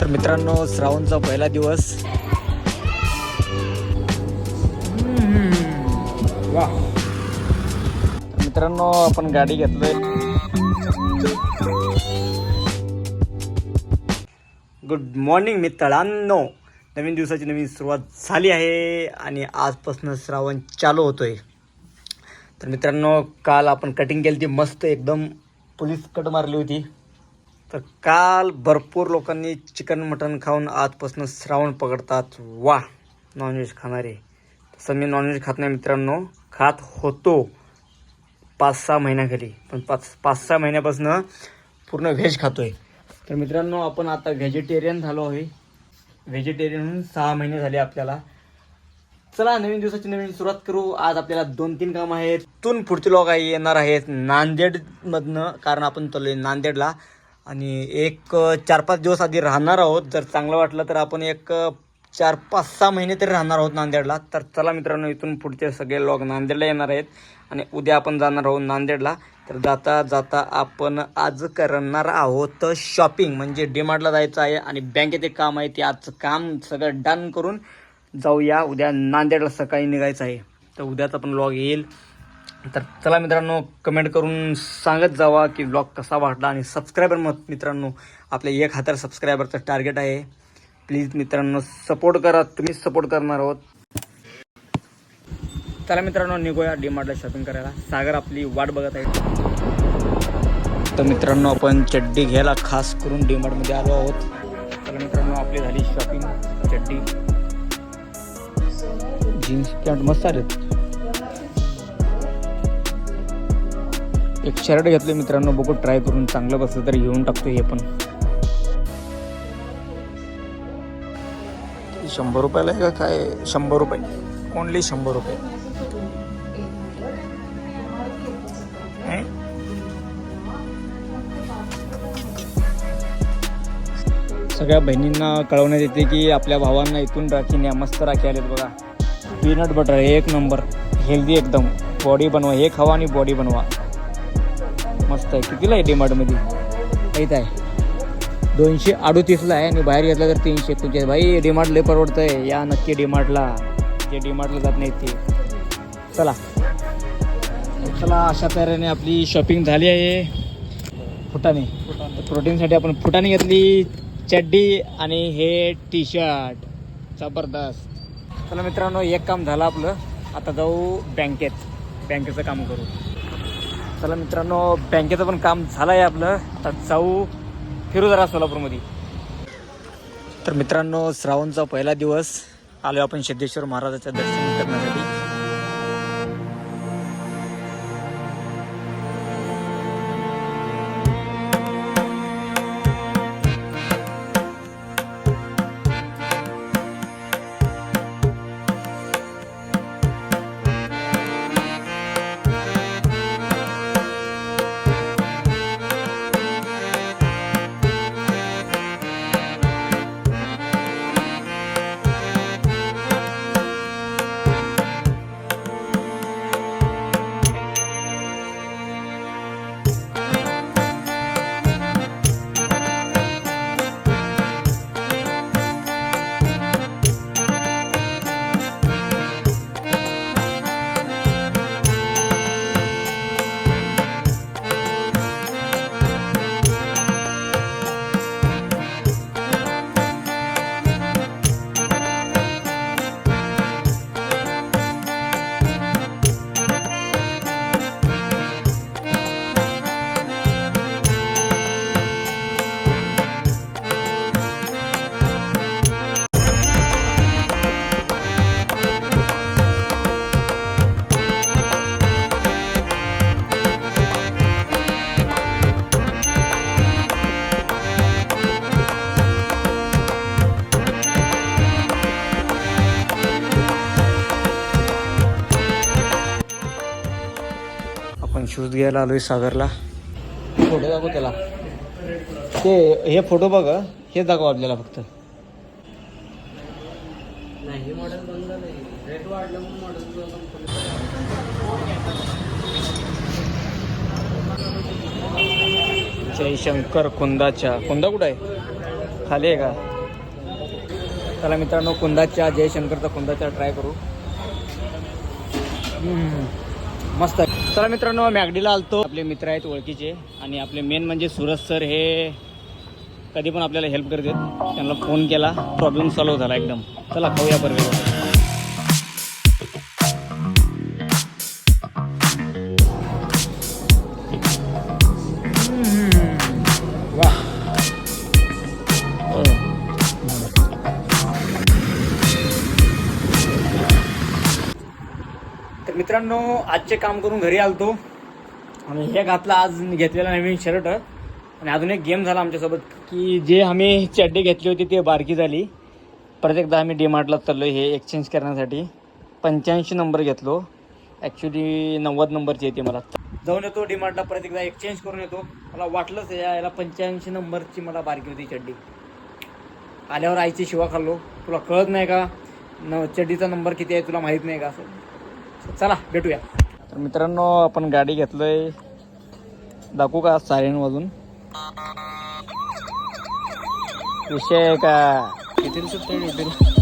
तर मित्रांनो श्रावणचा पहिला दिवस. वा मित्रांनो आपण गाडी घेतलोय. गुड मॉर्निंग मित्रांनो. नवीन दिवसाची नवीन सुरुवात झाली आहे आणि आजपासून श्रावण चालू होतोय. तर मित्रांनो काल आपण कटिंग केली ती मस्त एकदम पोलीस कट मारली होती. तर काल भरपूर लोकांनी चिकन मटन खाऊन आजपासून श्रावण पकडतात. वा नॉनव्हेज खाणारे. तसं मी नॉनव्हेज खात नाही मित्रांनो. खात होतो पाच सहा महिन्याखाली. पण पाच पाच सहा महिन्यापासून पूर्ण व्हेज खातोय. तर मित्रांनो आपण आता व्हेजिटेरियन झालो आहे. व्हेजिटेरियन म्हणून सहा महिने झाले आपल्याला. चला नवीन दिवसाची नवीन सुरुवात करू. आज आपल्याला दोन तीन कामं आहेत. तून पुढचे लोक आहे येणार आहेत नांदेडमधनं कारण आपण चाललोय नांदेडला. आणि एक चार पाच दिवस आधी राहणार आहोत. जर चांगलं वाटलं तर आपण एक चार पाच सहा महिने तरी राहणार आहोत नांदेडला. तर चला मित्रांनो इथून पुढचे सगळे लोक नांदेडला येणार आहेत. आणि उद्या आपण जाणार आहोत नांदेडला. तर जाता जाता आपण आज करणार आहोत शॉपिंग म्हणजे डीमार्टला जायचं आहे आणि बँकेत एक काम आहे ते आजचं काम सगळं डन करून जाऊया. उद्या नांदेडला सकाळी निघायचं आहे. तर उद्याचा पण लॉग येईल. तर चला मित्रांनो कमेंट करून सांगत जावा की ब्लॉग कसा वाटला आणि सबस्क्रायबर मग मित्रांनो आपल्या एक हजार सबस्क्रायबरचं टार्गेट आहे. प्लीज मित्रांनो सपोर्ट करा. तुम्हीच सपोर्ट करणार आहोत. चला मित्रांनो निघूया डीमार्टला शॉपिंग करायला. सागर आपली वाट बघत आहे. तर मित्रांनो आपण चड्डी घ्यायला खास करून डीमार्टमध्ये आलो आहोत. चला मित्रांनो आपली झाली शॉपिंग चड्डी. जीन्स पॅन्ट मस्त आलेत एक शर्ट घेतले मित्रांनो बघू ट्राय करून चांगलं बसलं तर घेऊन टाकतो हे पण. शंभर रुपयाला आहे का? काय शंभर रुपये? ओनली शंभर रुपये? सगळ्या बहिणींना कळवण्यात येते की आपल्या भावांना इथून राखी न्या मस्त राखी आलेत बघा. पीनट बटर एक नंबर हेल्दी एकदम. बॉडी बनवा हे खावा आणि बॉडी बनवा. मस्त आहे. कितीला आहे डीमार्टमध्ये माहीत आहे. दोनशे अडोतीसला आहे आणि बाहेर घेतला तर तीनशे एकोणचाळीस. भाई डीमार्ट लय परवडतं आहे या नक्की डीमार्टला जे डीमार्टला जात नाहीत ते. चला. चला अशा तऱ्हेने आपली शॉपिंग झाली आहे. फुटाने प्रोटीनसाठी आपण फुटाने घेतली चड्डी आणि हे टी शर्ट जबरदस्त. चला मित्रांनो एक काम झालं आपलं. आता जाऊ बँकेत बँकेचं काम करू. चला मित्रांनो बँकेचं पण काम झालं आहे आपलं. आता जाऊ फिरू जरा सोलापूरमध्ये. तर मित्रांनो श्रावणचा पहिला दिवस. आलो आपण सिद्धेश्वर महाराजाचं दर्शन करण्यासाठी. आपण शूज घ्यायला आलोय सागरला. फोटो दाखव त्याला. ते हे फोटो बघ हं. हेच दाखव आपल्याला फक्त. जयशंकर कुंदाच्या. कुंदा कुठं आहे? खाली आहे का? चला मित्रांनो कुंदाच्या जयशंकरचा कुंदाचा ट्राय करू. मस्त आहे. चला मित्रांनो मॅगडीला आलतो. आपले मित्र आहेत ओळखीचे आणि आपले मेन म्हणजे सुरज सर हे कधी पण आपल्याला हेल्प करतात. त्यांना फोन केला. प्रॉब्लेम सॉल्व्ह झाला एकदम. चला खाऊया बर्गर मित्रांनो आजचे काम करून घरी आलतो. आणि हे घातला आज घेतलेला नवीन शर्ट. आणि अजून एक गेम झाला आमच्यासोबत की जे आम्ही चड्डी घेतली होती ती बारकी झाली. परत एकदा आम्ही डीमार्टला चाललो हे एक्सचेंज करण्यासाठी. पंच्याऐंशी नंबर घेतलो. ॲक्च्युली नव्वद नंबरची येते मला. जाऊन येतो डीमार्टला परत एकदा एक्सचेंज करून येतो. मला वाटलंच याला पंच्याऐंशी नंबरची मला बारकी होती चड्डी. आल्यावर आईची शिवा खाल्लो. तुला कळत नाही का? न चड्डीचा नंबर किती आहे तुला माहीत नाही का? असं चला भेटूया. तर मित्रांनो आपण गाडी घेतलोय. दाखवू का सायरन वाजून विषय आहे का? किती सुट्टे